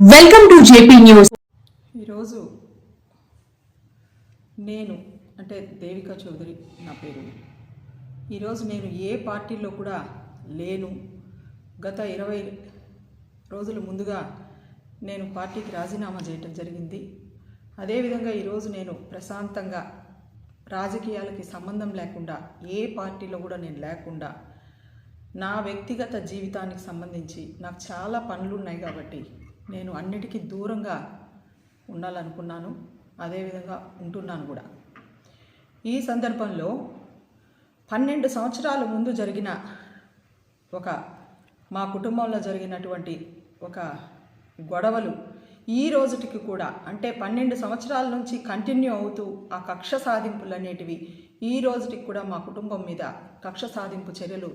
Welcome to JP news. ఈరోజు నేను అంటే దేవికా చౌదరి నా పేరు. ఈరోజు నేను ఏ పార్టీలో కూడా లేను. గత ఇరవై రోజుల ముందుగా నేను పార్టీకి రాజీనామా చేయటం జరిగింది. అదేవిధంగా ఈరోజు నేను ప్రశాంతంగా రాజకీయాలకి సంబంధం లేకుండా ఏ పార్టీలో కూడా నేను లేకుండా నా వ్యక్తిగత జీవితానికి సంబంధించి నాకు చాలా పనులు ఉన్నాయి కాబట్టి నేను అన్నిటికీ దూరంగా ఉండాలనుకున్నాను అదేవిధంగా ఉంటున్నాను కూడా. ఈ సందర్భంలో పన్నెండు సంవత్సరాల ముందు జరిగిన ఒక మా కుటుంబంలో జరిగినటువంటి ఒక గొడవలు ఈ రోజుటికి కూడా అంటే పన్నెండు సంవత్సరాల నుంచి కంటిన్యూ అవుతూ ఆ కక్ష సాధింపులు అనేటివి ఈ రోజుటికి కూడా మా కుటుంబం మీద కక్ష సాధింపు చర్యలు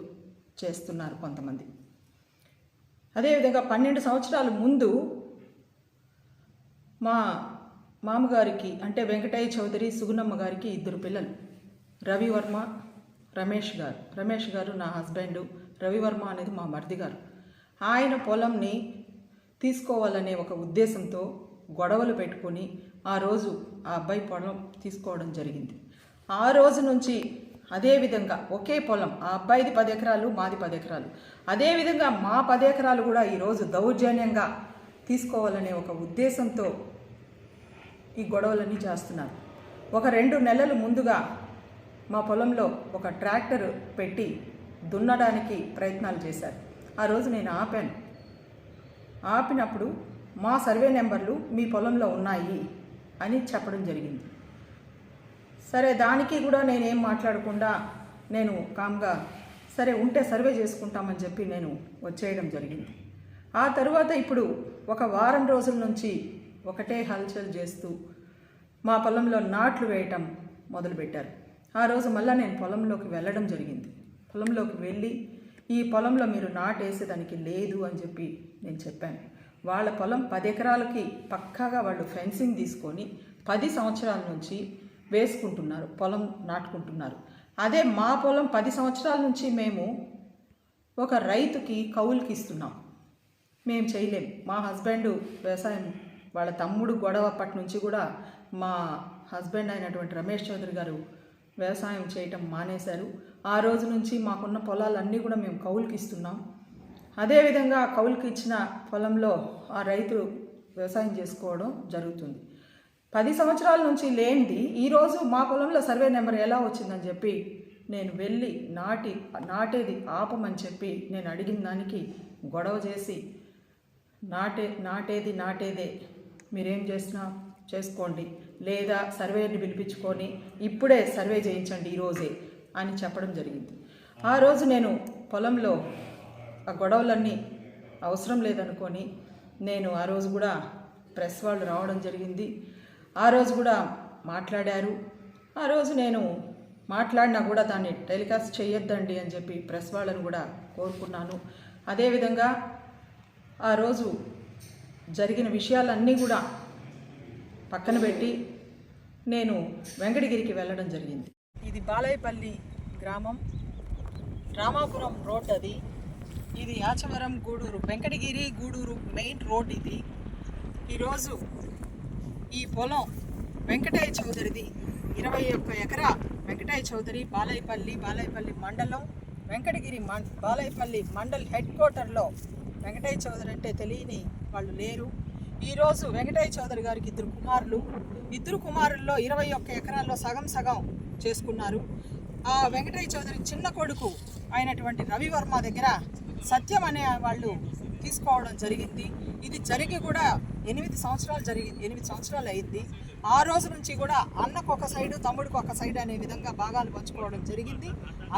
చేస్తున్నారు కొంతమంది. అదేవిధంగా పన్నెండు సంవత్సరాల ముందు మా మామగారికి అంటే వెంకటయ్య చౌదరి సుగుణమ్మ గారికి ఇద్దరు పిల్లలు. రవివర్మ రమేష్ గారు. రమేష్ గారు నా హస్బెండ్. రవివర్మ అనేది మా మరిది గారు. ఆయన పొలంని తీసుకోవాలనే ఒక ఉద్దేశంతో గొడవలు పెట్టుకొని ఆ రోజు ఆ అబ్బాయి పొలం తీసుకోవడం జరిగింది. ఆ రోజు నుంచి అదేవిధంగా ఒకే పొలం ఆ అబ్బాయిది పది ఎకరాలు మాది పది ఎకరాలు. అదేవిధంగా మా పది ఎకరాలు కూడా ఈరోజు దౌర్జన్యంగా తీసుకోవాలనే ఒక ఉద్దేశంతో ఈ గొడవలన్నీ చేస్తున్నారు. ఒక రెండు నెలలు ముందుగా మా పొలంలో ఒక ట్రాక్టర్ పెట్టి దున్నడానికి ప్రయత్నాలు చేశారు. ఆ రోజు నేను ఆపాను. ఆపినప్పుడు మా సర్వే నెంబర్లు మీ పొలంలో ఉన్నాయి అని చెప్పడం జరిగింది. సరే దానికి కూడా నేనేం మాట్లాడకుండా నేను కామ్గా సరే ఉంటే సర్వే చేసుకుంటామని చెప్పి నేను వచ్చేయడం జరిగింది. ఆ తరువాత ఇప్పుడు ఒక వారం రోజుల నుంచి ఒకటే హల్చల్ చేస్తూ మా పొలంలో నాట్లు వేయటం మొదలుపెట్టారు. ఆ రోజు మళ్ళీ నేను పొలంలోకి వెళ్ళడం జరిగింది. పొలంలోకి వెళ్ళి ఈ పొలంలో మీరు నాటేసేదానికి లేదు అని చెప్పి నేను చెప్పాను. వాళ్ళ పొలం పది ఎకరాలకి పక్కాగా వాళ్ళు ఫెన్సింగ్ తీసుకొని పది సంవత్సరాల నుంచి వేసుకుంటున్నారు పొలం నాటుకుంటున్నారు. అదే మా పొలం పది సంవత్సరాల నుంచి మేము ఒక రైతుకి కౌలుకి ఇస్తున్నాం. మేము చేయలేం. మా హస్బెండ్ వ్యవసాయం వాళ్ళ తమ్ముడు గొడవ అప్పటి నుంచి కూడా మా హస్బెండ్ అయినటువంటి రమేష్ చౌదరి గారు వ్యవసాయం చేయటం మానేశారు. ఆ రోజు నుంచి మాకున్న పొలాలన్నీ కూడా మేము కౌలుకి ఇస్తున్నాం. అదేవిధంగా కౌలుకి ఇచ్చిన పొలంలో ఆ రైతు వ్యవసాయం చేసుకోవడం జరుగుతుంది. పది సంవత్సరాల నుంచి లేనిది ఈరోజు మా పొలంలో సర్వే నెంబర్ ఎలా వచ్చిందని చెప్పి నేను వెళ్ళి నాటి నాటేది ఆపమని చెప్పి నేను అడిగిన దానికి గొడవ చేసి నాటే నాటేది నాటేదే. మీరేం చేసినా చేసుకోండి. లేదా సర్వేని పిలిపించుకొని ఇప్పుడే సర్వే చేయించండి ఈరోజే అని చెప్పడం జరిగింది. ఆ రోజు నేను పొలంలో ఆ గొడవలన్నీ అవసరం లేదనుకొని నేను ఆ రోజు కూడా ప్రెస్ వాళ్ళు రావడం జరిగింది. ఆ రోజు కూడా మాట్లాడారు. ఆ రోజు నేను మాట్లాడినా కూడా దాన్ని టెలికాస్ట్ చేయొద్దండి అని చెప్పి ప్రెస్ వాళ్ళను కూడా కోరుకున్నాను. అదేవిధంగా ఆ రోజు జరిగిన విషయాలన్నీ కూడా పక్కన పెట్టి నేను వెంకటగిరికి వెళ్ళడం జరిగింది. ఇది బాలయపల్లి గ్రామం రామాపురం రోడ్ అది. ఇది ఆచవరం గూడూరు వెంకటగిరి గూడూరు మెయిన్ రోడ్ ఇది. ఈరోజు ఈ పొలం వెంకటయ్య చౌదరిది. ఇరవై ఒక్క ఎకరా వెంకటయ్య చౌదరి బాలయపల్లి బాలయపల్లి మండలం వెంకటగిరి మం బాలయపల్లి మండల్ హెడ్ క్వార్టర్లో వెంకటయ్య చౌదరి అంటే తెలియని వాళ్ళు లేరు. ఈరోజు వెంకటయ్య చౌదరి గారికి ఇద్దరు కుమారులు. ఇద్దరు కుమారుల్లో ఇరవై ఒక్క ఎకరాల్లో సగం సగం చేసుకున్నారు. ఆ వెంకటయ్య చౌదరి చిన్న కొడుకు అయినటువంటి రవివర్మ దగ్గర సత్యం అనే వాళ్ళు తీసుకోవడం జరిగింది. ఇది జరిగి కూడా ఎనిమిది సంవత్సరాలు జరిగింది ఎనిమిది సంవత్సరాలు అయింది. ఆ రోజు నుంచి కూడా అన్నకు ఒక సైడు తమ్ముడికి ఒక సైడ్ అనే విధంగా భాగాలు పంచుకోవడం జరిగింది.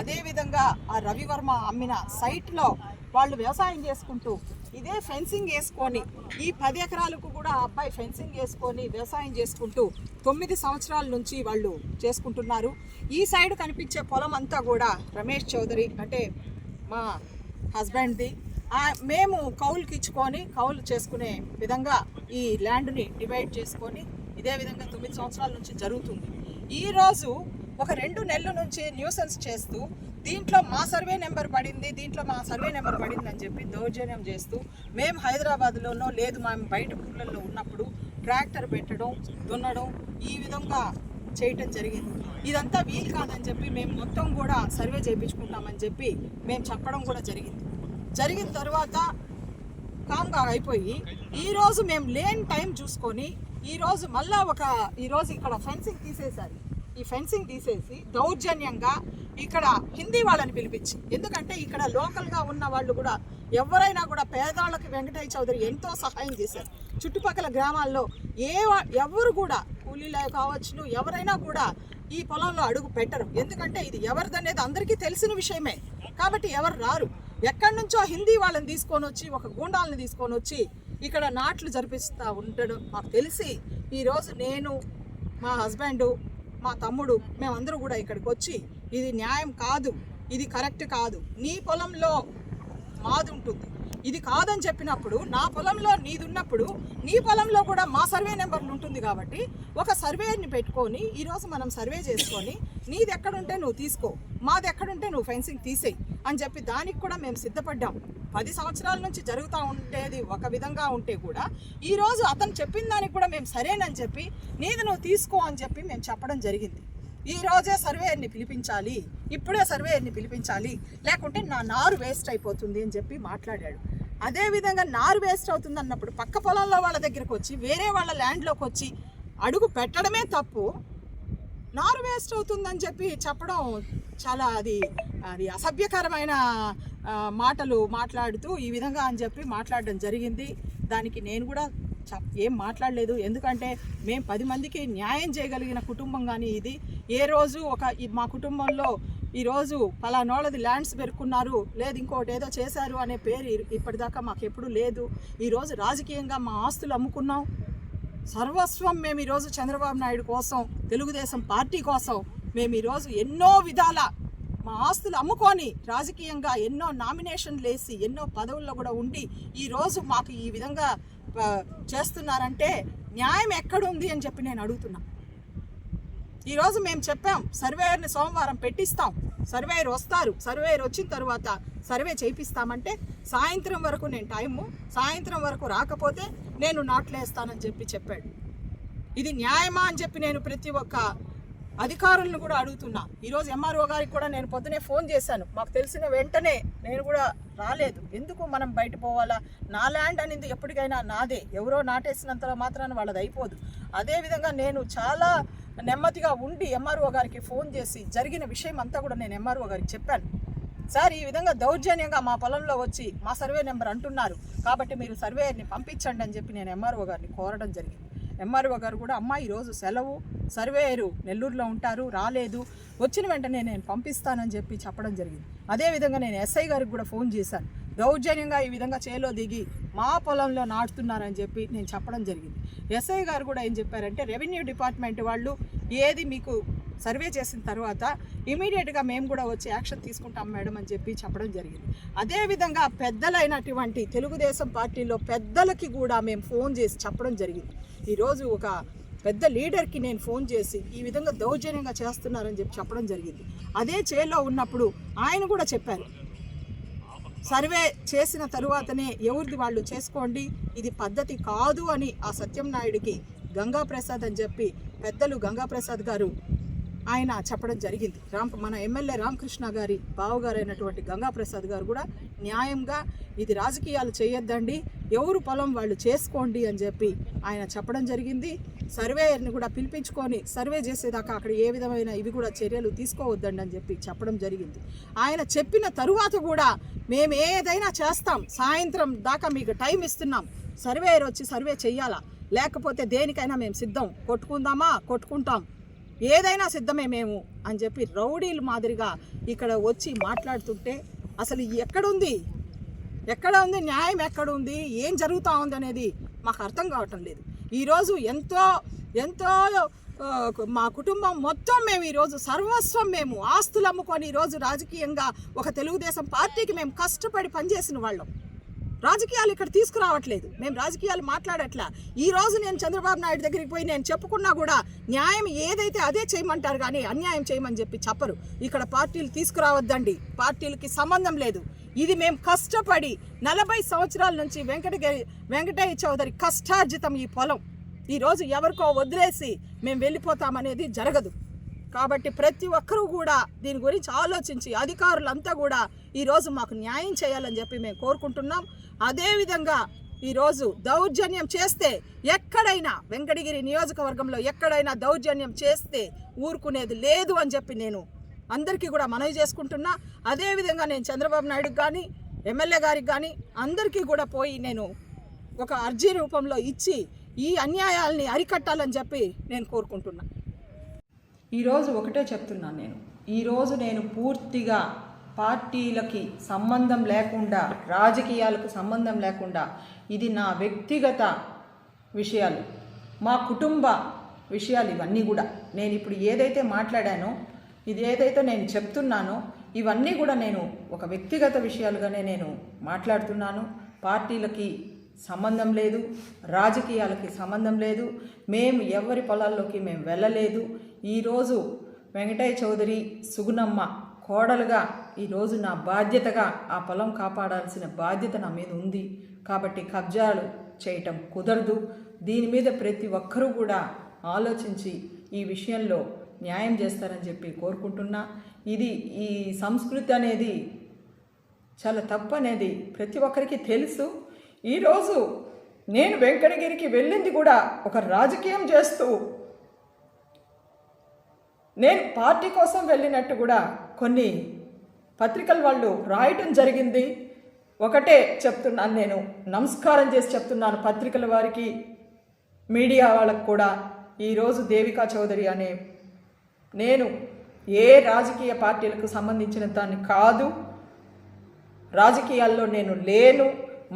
అదేవిధంగా ఆ రవివర్మ అమ్మిన సైట్లో వాళ్ళు వ్యవసాయం చేసుకుంటూ ఇదే ఫెన్సింగ్ వేసుకొని ఈ పది ఎకరాలకు కూడా ఆ అబ్బాయి ఫెన్సింగ్ వేసుకొని వ్యవసాయం చేసుకుంటూ తొమ్మిది సంవత్సరాల నుంచి వాళ్ళు చేసుకుంటున్నారు. ఈ సైడ్ కనిపించే పొలం అంతా కూడా రమేష్ చౌదరి అంటే మా హస్బెండ్ది. మేము కౌలుకి ఇచ్చుకొని కౌలు చేసుకునే విధంగా ఈ ల్యాండ్ని డివైడ్ చేసుకొని ఇదే విధంగా తొమ్మిది సంవత్సరాల నుంచి జరుగుతుంది. ఈరోజు ఒక రెండు నెలల నుంచి న్యూసెన్స్ చేస్తూ దీంట్లో మా సర్వే నెంబర్ పడింది దీంట్లో మా సర్వే నెంబర్ పడింది అని చెప్పి దౌర్జన్యం చేస్తూ మేము హైదరాబాద్లోనో లేదు మేము బయట ఊళ్ళల్లో ఉన్నప్పుడు ట్రాక్టర్ పెట్టడం దున్నడం ఈ విధంగా చేయటం జరిగింది. ఇదంతా వీలు కాదని చెప్పి మేము మొత్తం కూడా సర్వే చేయించుకుంటామని చెప్పి మేము చెప్పడం కూడా జరిగింది. జరిగిన తర్వాత కామ్గా అయిపోయి ఈరోజు మేము లేని టైం చూసుకొని ఈరోజు మళ్ళా ఒక ఈరోజు ఇక్కడ ఫెన్సింగ్ తీసేశారు. ఈ ఫెన్సింగ్ తీసేసి దౌర్జన్యంగా ఇక్కడ హిందీ వాళ్ళని పిలిపించి ఎందుకంటే ఇక్కడ లోకల్గా ఉన్న వాళ్ళు కూడా ఎవరైనా కూడా పేదవాళ్ళకి వెంకటయ్య చౌదరి ఎంతో సహాయం చేశారు. చుట్టుపక్కల గ్రామాల్లో ఏ ఎవరు కూడా కూలీలే కావచ్చును ఎవరైనా కూడా ఈ పొలంలో అడుగు పెట్టరు. ఎందుకంటే ఇది ఎవరిదనేది అందరికీ తెలిసిన విషయమే. కాబట్టి ఎవరు రారు. ఎక్కడి నుంచో హిందీ వాళ్ళని తీసుకొని వచ్చి ఒక గూండాలని తీసుకొని వచ్చి ఇక్కడ నాట్లు జరిపిస్తూ ఉండడం మాకు తెలిసి ఈరోజు నేను మా హస్బెండు మా తమ్ముడు మేమందరూ కూడా ఇక్కడికి వచ్చి ఇది న్యాయం కాదు ఇది కరెక్ట్ కాదు. నీ పొలంలో మాది ఉంటుంది ఇది కాదని చెప్పినప్పుడు నా పొలంలో నీదున్నప్పుడు నీ పొలంలో కూడా మా సర్వే నెంబర్లు ఉంటుంది కాబట్టి ఒక సర్వేని పెట్టుకొని ఈరోజు మనం సర్వే చేసుకొని నీది ఎక్కడుంటే నువ్వు తీసుకో మాది ఎక్కడుంటే నువ్వు ఫెన్సింగ్ తీసేయి అని చెప్పి దానికి కూడా మేము సిద్ధపడ్డాం. పది సంవత్సరాల నుంచి జరుగుతూ ఉండేది ఒక విధంగా ఉంటే కూడా ఈరోజు అతను చెప్పిన దానికి కూడా మేము సరేనని చెప్పి నీది నువ్వు తీసుకో అని చెప్పి మేము చెప్పడం జరిగింది. ఈ రోజే సర్వేయర్ని పిలిపించాలి ఇప్పుడే సర్వేయర్ని పిలిపించాలి లేకుంటే నా నారు వేస్ట్ అయిపోతుంది అని చెప్పి మాట్లాడాడు. అదేవిధంగా నారు వేస్ట్ అవుతుంది అన్నప్పుడు పక్క పొలంలో వాళ్ళ దగ్గరకు వచ్చి వేరే వాళ్ళ ల్యాండ్లోకి వచ్చి అడుగు పెట్టడమే తప్పు. నారు వేస్ట్ అవుతుందని చెప్పి చెప్పడం చాలా అది అది అసభ్యకరమైన మాటలు మాట్లాడుతూ ఈ విధంగా అని చెప్పి మాట్లాడడం జరిగింది. దానికి నేను కూడా చెప్ ఏం మాట్లాడలేదు. ఎందుకంటే మేము పది మందికి న్యాయం చేయగలిగిన కుటుంబం కానీ ఇది. ఏ రోజు ఒక మా కుటుంబంలో ఈరోజు పలానోళ్ళది ల్యాండ్స్ పెరుక్కున్నారు లేదు ఇంకోటి ఏదో చేశారు అనే పేరు ఇప్పటిదాకా మాకు ఎప్పుడూ లేదు. ఈరోజు రాజకీయంగా మా ఆస్తులు అమ్ముకున్నాం. సర్వస్వం మేము ఈరోజు చంద్రబాబు నాయుడు కోసం తెలుగుదేశం పార్టీ కోసం మేము ఈరోజు ఎన్నో విధాల మా ఆస్తులు అమ్ముకొని రాజకీయంగా ఎన్నో నామినేషన్లు వేసి ఎన్నో పదవుల్లో కూడా ఉండి ఈరోజు మాకు ఈ విధంగా చేస్తున్నారంటే న్యాయం ఎక్కడుంది అని చెప్పి నేను అడుగుతున్నా. ఈరోజు మేము చెప్పాం సర్వేయర్ని సోమవారం పెట్టిస్తాం. సర్వేయర్ వస్తారు. సర్వేయర్ వచ్చిన తర్వాత సర్వే చేయిస్తామంటే సాయంత్రం వరకు నేను టైము సాయంత్రం వరకు రాకపోతే నేను నాట్లేస్తానని చెప్పి చెప్పాడు. ఇది న్యాయమా అని చెప్పి నేను ప్రతి ఒక్క అధికారులను కూడా అడుగుతున్నా. ఈరోజు ఎంఆర్ఓ గారికి కూడా నేను పొద్దునే ఫోన్ చేశాను. మాకు తెలిసిన వెంటనే నేను కూడా రాలేదు. ఎందుకు మనం బయట పోవాలా? నా ల్యాండ్ అనేది ఎప్పటికైనా నాదే. ఎవరో నాటేసినంత మాత్రాన వాళ్ళది అయిపోదు. అదేవిధంగా నేను చాలా నెమ్మదిగా ఉండి ఎంఆర్ఓ గారికి ఫోన్ చేసి జరిగిన విషయం అంతా కూడా నేను ఎంఆర్ఓ గారికి చెప్పాను. సార్ ఈ విధంగా దౌర్జన్యంగా మా పొలంలో వచ్చి మా సర్వే నెంబర్ అంటున్నారు. కాబట్టి మీరు సర్వేయర్ని పంపించండి అని చెప్పి నేను ఎంఆర్ఓ గారిని కోరడం జరిగింది. ఎంఆర్ఓ గారు కూడా అమ్మ ఈరోజు సెలవు సర్వేయరు నెల్లూరులో ఉంటారు రాలేదు వచ్చిన వెంటనే నేను పంపిస్తానని చెప్పి చెప్పడం జరిగింది. అదేవిధంగా నేను ఎస్ఐ గారికి కూడా ఫోన్ చేశాను. దౌర్జన్యంగా ఈ విధంగా చేలో దిగి మా పొలంలో నాటుతున్నారని చెప్పి నేను చెప్పడం జరిగింది. ఎస్ఐ గారు కూడా ఏం చెప్పారంటే రెవెన్యూ డిపార్ట్మెంట్ వాళ్ళు ఏది మీకు సర్వే చేసిన తర్వాత ఇమీడియట్గా మేము కూడా వచ్చి యాక్షన్ తీసుకుంటాం మేడం అని చెప్పి చెప్పడం జరిగింది. అదేవిధంగా పెద్దలైనటువంటి తెలుగుదేశం పార్టీలో పెద్దలకి కూడా మేము ఫోన్ చేసి చెప్పడం జరిగింది. ఈరోజు ఒక పెద్ద లీడర్కి నేను ఫోన్ చేసి ఈ విధంగా దౌర్జన్యంగా చేస్తున్నారని చెప్పి చెప్పడం జరిగింది. అదే చేలో ఉన్నప్పుడు ఆయన కూడా చెప్పారు సర్వే చేసిన తరువాతనే ఎవరిది వాళ్ళు చేసుకోండి ఇది పద్ధతి కాదు అని ఆ సత్యం నాయుడికి గంగా ప్రసాద్ అని చెప్పి పెద్దలు గంగా ప్రసాద్ గారు ఆయన చెప్పడం జరిగింది. రామ్ మన ఎమ్మెల్యే రామకృష్ణ గారి బావగారు అయినటువంటి గారు కూడా న్యాయంగా ఇది రాజకీయాలు చేయొద్దండి ఎవరు పొలం వాళ్ళు చేసుకోండి అని చెప్పి ఆయన చెప్పడం జరిగింది. సర్వేయర్ని కూడా పిలిపించుకొని సర్వే చేసేదాకా అక్కడ ఏ విధమైన ఇవి కూడా చర్యలు తీసుకోవద్దండి అని చెప్పి చెప్పడం జరిగింది. ఆయన చెప్పిన తరువాత కూడా మేము ఏదైనా చేస్తాం సాయంత్రం దాకా మీకు టైం ఇస్తున్నాం సర్వేయర్ వచ్చి సర్వే చెయ్యాలా? లేకపోతే దేనికైనా మేము సిద్ధం. కొట్టుకుందామా? కొట్టుకుంటాం. ఏదైనా సిద్ధమే మేము అని చెప్పి రౌడీలు మాదిరిగా ఇక్కడ వచ్చి మాట్లాడుతుంటే అసలు ఎక్కడుంది? ఎక్కడ ఉంది? న్యాయం ఎక్కడ ఉంది ఏం జరుగుతూ ఉంది అనేది మాకు అర్థం కావటం లేదు. ఈరోజు ఎంతో ఎంతో మా కుటుంబం మొత్తం మేము ఈరోజు సర్వస్వం మేము ఆస్తులు అమ్ముకొని ఈరోజు రాజకీయంగా ఒక తెలుగుదేశం పార్టీకి మేము కష్టపడి పనిచేసిన వాళ్ళం. రాజకీయాలు ఇక్కడ తీసుకురావట్లేదు. మేము రాజకీయాలు మాట్లాడట్లా. ఈ రోజు నేను చంద్రబాబు నాయుడు దగ్గరికి పోయి నేను చెప్పుకున్నా కూడా న్యాయం ఏదైతే అదే చేయమంటారు కానీ అన్యాయం చేయమని చెప్పి చెప్పరు. ఇక్కడ పార్టీలు తీసుకురావద్దండి. పార్టీలకి సంబంధం లేదు. ఇది మేము కష్టపడి నలభై సంవత్సరాల నుంచి వెంకటగిరి వెంకటయ్య చౌదరి కష్టార్జితం ఈ పొలం. ఈరోజు ఎవరికో వదిలేసి మేము వెళ్ళిపోతామనేది జరగదు. కాబట్టి ప్రతి ఒక్కరూ కూడా దీని గురించి ఆలోచించి అధికారులంతా కూడా ఈరోజు మాకు న్యాయం చేయాలని చెప్పి మేము కోరుకుంటున్నాం. అదేవిధంగా ఈరోజు దౌర్జన్యం చేస్తే ఎక్కడైనా వెంకటగిరి నియోజకవర్గంలో ఎక్కడైనా దౌర్జన్యం చేస్తే ఊరుకునేది లేదు అని చెప్పి నేను అందరికీ కూడా మనవి చేసుకుంటున్నా. అదేవిధంగా నేను చంద్రబాబు నాయుడుకి కానీ ఎమ్మెల్యే గారికి కానీ అందరికీ కూడా పోయి నేను ఒక అర్జీ రూపంలో ఇచ్చి ఈ అన్యాయాల్ని అరికట్టాలని చెప్పి నేను కోరుకుంటున్నాను ఈరోజు ఒకటే చెప్తున్నాను నేను. ఈరోజు నేను పూర్తిగా పార్టీలకి సంబంధం లేకుండా రాజకీయాలకు సంబంధం లేకుండా ఇది నా వ్యక్తిగత విషయాలు మా కుటుంబ విషయాలు ఇవన్నీ కూడా. నేను ఇప్పుడు ఏదైతే మాట్లాడానో ఇది ఏదైతే నేను చెప్తున్నానో ఇవన్నీ కూడా నేను ఒక వ్యక్తిగత విషయాలుగానే నేను మాట్లాడుతున్నాను. పార్టీలకి సంబంధం లేదు రాజకీయాలకి సంబంధం లేదు మేము ఎవరి పొలాల్లోకి మేము వెళ్ళలేదు ఈరోజు వెంకటయ్య చౌదరి సుగుణమ్మ కోడలుగా ఈరోజు నా బాధ్యతగా ఆ పొలం కాపాడాల్సిన బాధ్యత నా మీద ఉంది. కాబట్టి కబ్జాలు చేయటం కుదరదు. దీని మీద ప్రతి ఒక్కరూ కూడా ఆలోచించి ఈ విషయంలో న్యాయం చేస్తారని చెప్పి కోరుకుంటున్నా. ఇది ఈ సంస్కృతి అనేది చాలా తప్పు అనేది ప్రతి ఒక్కరికి తెలుసు. ఈరోజు నేను వెంకటగిరికి వెళ్ళింది కూడా ఒక రాజకీయం చేస్తూ నేను పార్టీ కోసం వెళ్ళినట్టు కూడా కొన్ని పత్రికలు వాళ్ళు రాయటం జరిగింది. ఒకటే చెప్తున్నాను నేను నమస్కారం చేసి చెప్తున్నాను పత్రికల వారికి మీడియా వాళ్ళకు కూడా. ఈరోజు దేవికా చౌదరి అనే నేను ఏ రాజకీయ పార్టీలకు సంబంధించిన దాన్ని కాదు రాజకీయాల్లో నేను లేను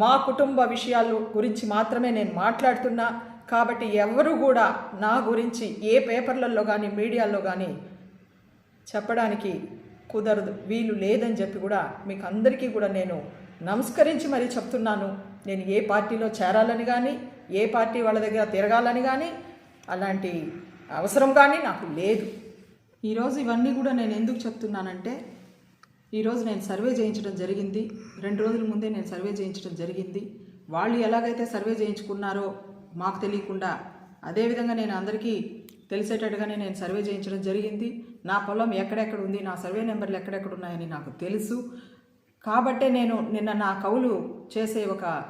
మా కుటుంబ విషయాలు గురించి మాత్రమే నేను మాట్లాడుతున్నా. కాబట్టి ఎవరు కూడా నా గురించి ఏ పేపర్లలో కానీ మీడియాలో కానీ చెప్పడానికి కుదరదు. వీలు లేదని చెప్పి కూడా మీకు అందరికీ కూడా నేను నమస్కరించి మరీ చెప్తున్నాను. నేను ఏ పార్టీలో చేరాలని కానీ ఏ పార్టీ వాళ్ళ దగ్గర తిరగాలని కానీ అలాంటి అవసరం కానీ నాకు లేదు. ఈరోజు ఇవన్నీ కూడా నేను ఎందుకు చెప్తున్నానంటే ఈరోజు నేను సర్వే చేయించడం జరిగింది. రెండు రోజుల ముందే నేను సర్వే చేయించడం జరిగింది. వాళ్ళు ఎలాగైతే సర్వే చేయించుకున్నారో మాకు తెలియకుండా అదేవిధంగా నేను అందరికీ తెలిసేటట్టుగానే నేను సర్వే చేయించడం జరిగింది. నా పొలం ఎక్కడెక్కడ ఉంది? నా సర్వే నెంబర్లు ఎక్కడెక్కడ ఉన్నాయని నాకు తెలుసు. కాబట్టే నేను నిన్న నా కౌలు చేసే ఒక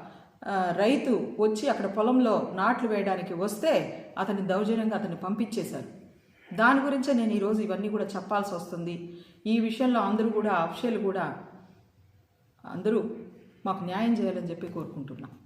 రైతు వచ్చి అక్కడ పొలంలో నాట్లు వేయడానికి వస్తే అతని దౌర్జన్యంగా అతన్ని పంపించేశారు. దాని గురించే నేను ఈరోజు ఇవన్నీ కూడా చెప్పాల్సి వస్తుంది. ఈ విషయంలో అందరూ కూడా అఫిషియల్ కూడా అందరూ మాకు న్యాయం చేయాలని చెప్పి కోరుకుంటున్నాను